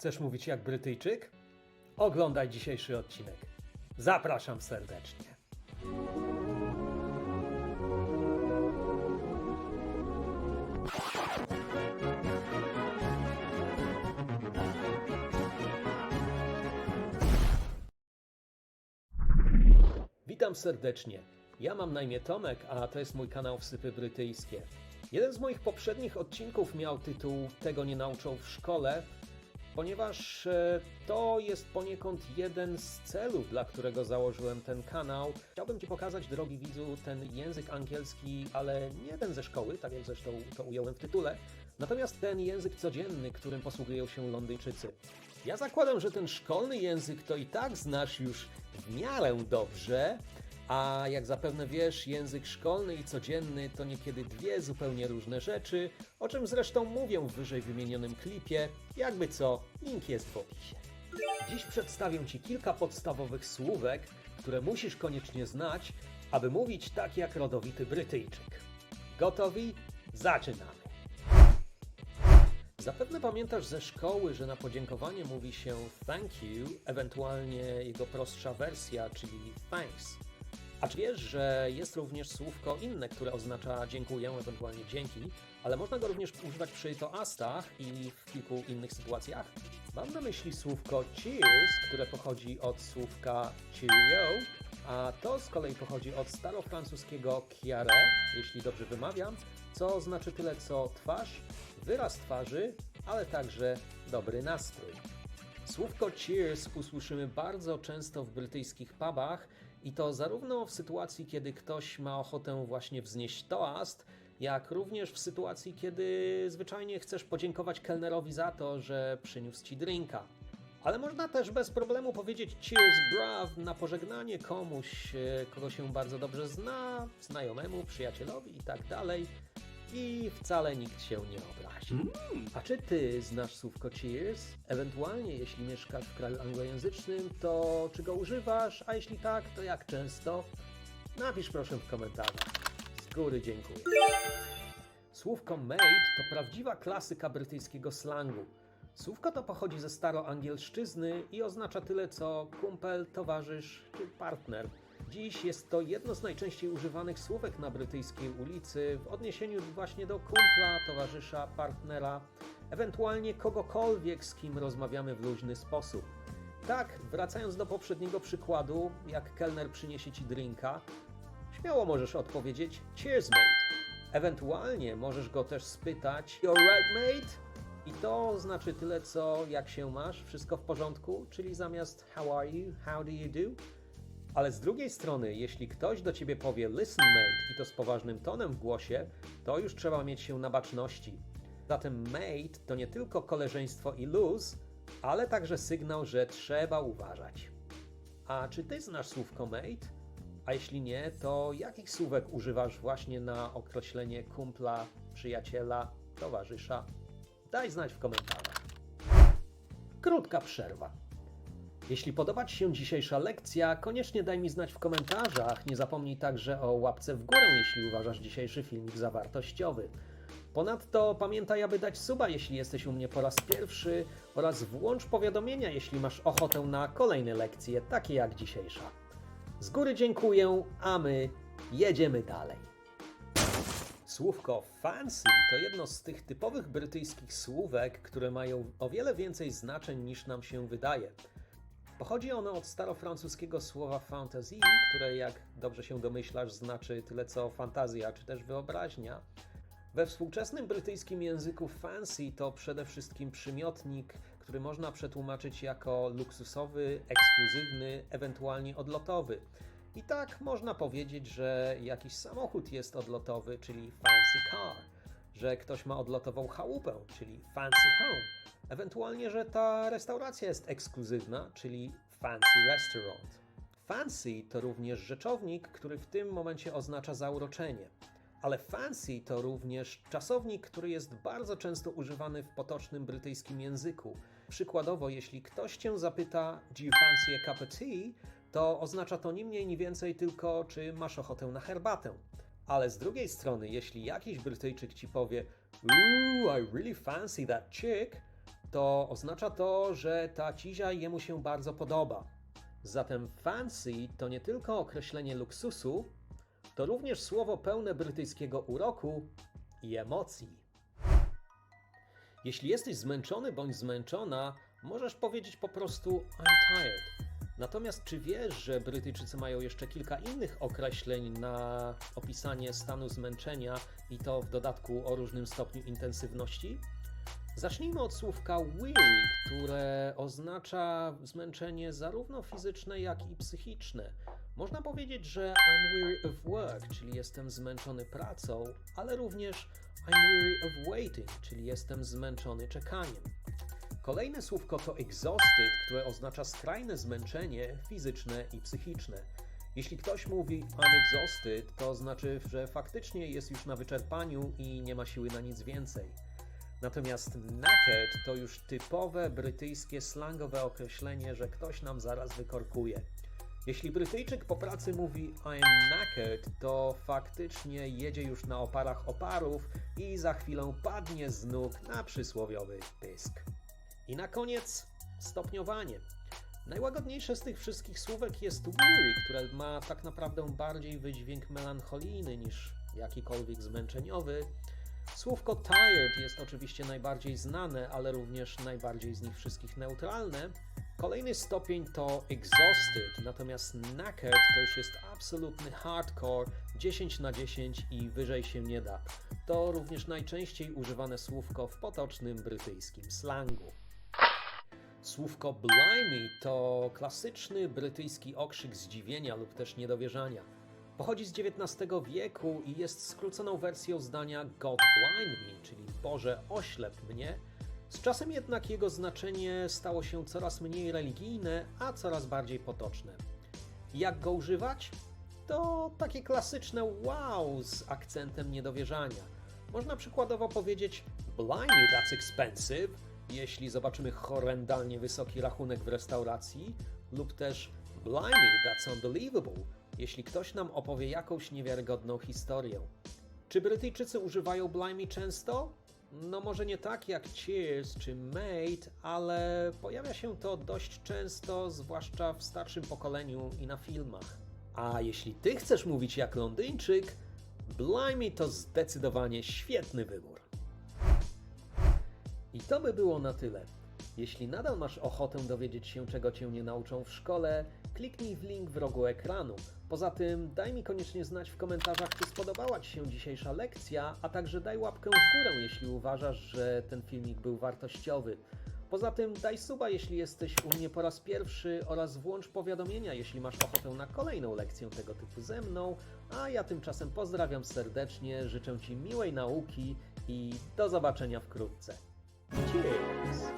Chcesz mówić jak Brytyjczyk? Oglądaj dzisiejszy odcinek. Zapraszam serdecznie. Witam serdecznie. Ja mam na imię Tomek, a to jest mój kanał Wsypy Brytyjskie. Jeden z moich poprzednich odcinków miał tytuł Tego nie nauczą w szkole, ponieważ e, to jest poniekąd jeden z celów, dla którego założyłem ten kanał. Chciałbym Ci pokazać, drogi widzu, ten język angielski, ale nie ten ze szkoły, tak jak zresztą to ująłem w tytule, natomiast ten język codzienny, którym posługują się Londyńczycy. Ja zakładam, że ten szkolny język to i tak znasz już w miarę dobrze, a jak zapewne wiesz, język szkolny i codzienny to niekiedy dwie zupełnie różne rzeczy, o czym zresztą mówię w wyżej wymienionym klipie, jakby co, link jest w opisie. Dziś przedstawię Ci kilka podstawowych słówek, które musisz koniecznie znać, aby mówić tak jak rodowity Brytyjczyk. Gotowi? Zaczynamy! Zapewne pamiętasz ze szkoły, że na podziękowanie mówi się thank you, ewentualnie jego prostsza wersja, czyli thanks. A czy wiesz, że jest również słówko inne, które oznacza dziękuję, ewentualnie dzięki, ale można go również używać przy toastach i w kilku innych sytuacjach? Mam na myśli słówko cheers, które pochodzi od słówka cheerio, a to z kolei pochodzi od starofrancuskiego chiare, jeśli dobrze wymawiam, co znaczy tyle co twarz, wyraz twarzy, ale także dobry nastrój. Słówko cheers usłyszymy bardzo często w brytyjskich pubach i to zarówno w sytuacji, kiedy ktoś ma ochotę właśnie wznieść toast, jak również w sytuacji, kiedy zwyczajnie chcesz podziękować kelnerowi za to, że przyniósł ci drinka. Ale można też bez problemu powiedzieć cheers brav na pożegnanie komuś, e, kogo się bardzo dobrze zna, znajomemu, przyjacielowi i tak dalej. I wcale nikt się nie obrazi. A czy ty znasz słówko cheers? Ewentualnie, jeśli mieszkasz w kraju anglojęzycznym, to czy go używasz? A jeśli tak, to jak często? Napisz proszę w komentarzach. Z góry dziękuję. Słówko mate to prawdziwa klasyka brytyjskiego slangu. Słówko to pochodzi ze staroangielszczyzny i oznacza tyle co kumpel, towarzysz czy partner. Dziś jest to jedno z najczęściej używanych słówek na brytyjskiej ulicy w odniesieniu właśnie do kumpla, towarzysza, partnera, ewentualnie kogokolwiek, z kim rozmawiamy w luźny sposób. Tak, wracając do poprzedniego przykładu, jak kelner przyniesie ci drinka, śmiało możesz odpowiedzieć cheers mate. Ewentualnie możesz go też spytać You right mate? I to znaczy tyle co jak się masz, wszystko w porządku, czyli zamiast how are you, how do you do? Ale z drugiej strony, jeśli ktoś do ciebie powie listen mate i to z poważnym tonem w głosie, to już trzeba mieć się na baczności. Zatem mate to nie tylko koleżeństwo i luz, ale także sygnał, że trzeba uważać. A czy ty znasz słówko mate? A jeśli nie, to jakich słówek używasz właśnie na określenie kumpla, przyjaciela, towarzysza? Daj znać w komentarzach. Krótka przerwa. Jeśli podoba Ci się dzisiejsza lekcja, koniecznie daj mi znać w komentarzach. Nie zapomnij także o łapce w górę, jeśli uważasz dzisiejszy filmik za wartościowy. Ponadto pamiętaj, aby dać suba, jeśli jesteś u mnie po raz pierwszy oraz włącz powiadomienia, jeśli masz ochotę na kolejne lekcje, takie jak dzisiejsza. Z góry dziękuję, a my jedziemy dalej. Słówko fancy to jedno z tych typowych brytyjskich słówek, które mają o wiele więcej znaczeń niż nam się wydaje. Pochodzi ono od starofrancuskiego słowa fantasy, które jak dobrze się domyślasz znaczy tyle co fantazja czy też wyobraźnia. We współczesnym brytyjskim języku fancy to przede wszystkim przymiotnik, który można przetłumaczyć jako luksusowy, ekskluzywny, ewentualnie odlotowy. I tak można powiedzieć, że jakiś samochód jest odlotowy, czyli fancy car, że ktoś ma odlotową chałupę, czyli fancy home, ewentualnie, że ta restauracja jest ekskluzywna, czyli fancy restaurant. Fancy to również rzeczownik, który w tym momencie oznacza zauroczenie. Ale fancy to również czasownik, który jest bardzo często używany w potocznym brytyjskim języku. Przykładowo, jeśli ktoś cię zapyta, do you fancy a cup of tea, to oznacza to ni mniej, ni więcej tylko, czy masz ochotę na herbatę. Ale z drugiej strony, jeśli jakiś Brytyjczyk ci powie, Ooh, I really fancy that chick, to oznacza to, że ta cizia jemu się bardzo podoba. Zatem fancy to nie tylko określenie luksusu, to również słowo pełne brytyjskiego uroku i emocji. Jeśli jesteś zmęczony bądź zmęczona, możesz powiedzieć po prostu I'm tired. Natomiast czy wiesz, że Brytyjczycy mają jeszcze kilka innych określeń na opisanie stanu zmęczenia i to w dodatku o różnym stopniu intensywności? Zacznijmy od słówka weary, które oznacza zmęczenie zarówno fizyczne, jak i psychiczne. Można powiedzieć, że I'm weary of work, czyli jestem zmęczony pracą, ale również I'm weary of waiting, czyli jestem zmęczony czekaniem. Kolejne słówko to exhausted, które oznacza skrajne zmęczenie fizyczne i psychiczne. Jeśli ktoś mówi I'm exhausted, to znaczy, że faktycznie jest już na wyczerpaniu i nie ma siły na nic więcej. Natomiast knackered to już typowe brytyjskie slangowe określenie, że ktoś nam zaraz wykorkuje. Jeśli Brytyjczyk po pracy mówi I'm knackered, to faktycznie jedzie już na oparach oparów i za chwilę padnie z nóg na przysłowiowy pysk. I na koniec stopniowanie. Najłagodniejsze z tych wszystkich słówek jest weary, które ma tak naprawdę bardziej wydźwięk melancholijny niż jakikolwiek zmęczeniowy. Słówko tired jest oczywiście najbardziej znane, ale również najbardziej z nich wszystkich neutralne. Kolejny stopień to exhausted, natomiast knackered to już jest absolutny hardcore, 10 na 10 i wyżej się nie da. To również najczęściej używane słówko w potocznym brytyjskim slangu. Słówko blimey to klasyczny brytyjski okrzyk zdziwienia lub też niedowierzania. Pochodzi z XIX wieku i jest skróconą wersją zdania God blind me, czyli Boże oślep mnie. Z czasem jednak jego znaczenie stało się coraz mniej religijne, a coraz bardziej potoczne. Jak go używać? To takie klasyczne wow z akcentem niedowierzania. Można przykładowo powiedzieć Blimey, that's expensive, jeśli zobaczymy horrendalnie wysoki rachunek w restauracji, lub też Blimey, that's unbelievable, jeśli ktoś nam opowie jakąś niewiarygodną historię. Czy Brytyjczycy używają blimey często? No może nie tak jak cheers czy mate, ale pojawia się to dość często, zwłaszcza w starszym pokoleniu i na filmach. A jeśli ty chcesz mówić jak Londyńczyk, blimey to zdecydowanie świetny wybór. I to by było na tyle. Jeśli nadal masz ochotę dowiedzieć się, czego cię nie nauczą w szkole, kliknij w link w rogu ekranu. Poza tym daj mi koniecznie znać w komentarzach, czy spodobała Ci się dzisiejsza lekcja, a także daj łapkę w górę, jeśli uważasz, że ten filmik był wartościowy. Poza tym daj suba, jeśli jesteś u mnie po raz pierwszy oraz włącz powiadomienia, jeśli masz ochotę na kolejną lekcję tego typu ze mną, a ja tymczasem pozdrawiam serdecznie, życzę Ci miłej nauki i do zobaczenia wkrótce. Cheers!